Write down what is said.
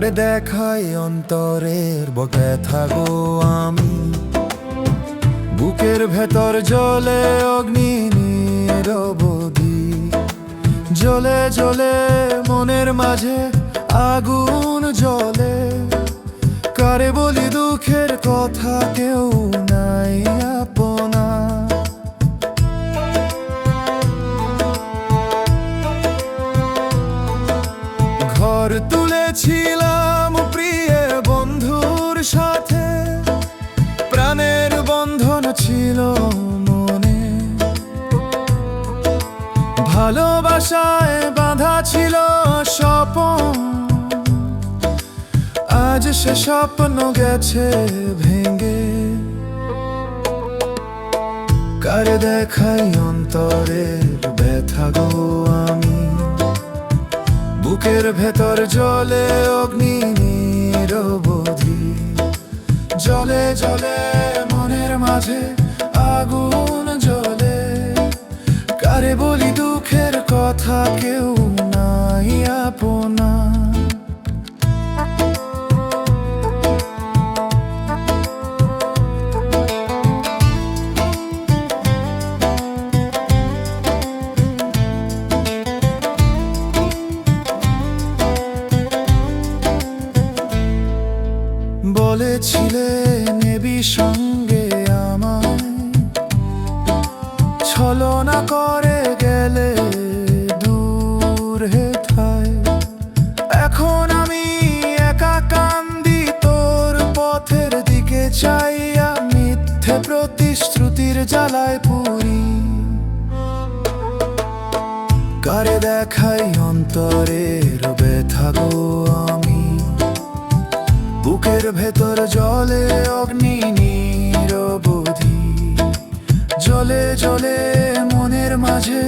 কারে দেখাই অন্তরের ব্যথা থাকো আমি। বুকের ভেতর জলে অগ্নি নিরবধি জ্বলে জ্বলে মনের মাঝে আগুন জ্বলে। কারে বলি দুঃখের কথা কেউ নাই। ছিল মনে। ভালোবাসায় বাঁধা ছিল স্বপন। আজ সে স্বপ্ন গেছে ভেঙে। কারে দেখাই অন্তরের ব্যথা গো আমি? বুকের ভেতর জলে অগ্নি নিরবধি। জলে জলে মাঝে আগুন জ্বলে। কারে বলি দুঃখের কথা কেউ নাই আপনা। বলেছিলে নেবি সঙ্গে চাইয়া মিথ্যে প্রতিশ্রুতির জ্বালায় পুরি। কারে দেখাই অন্তরের গো আমি? বুকের ভেতর জলে অগ্নি নিরবধি জলে জলে মনের মাঝে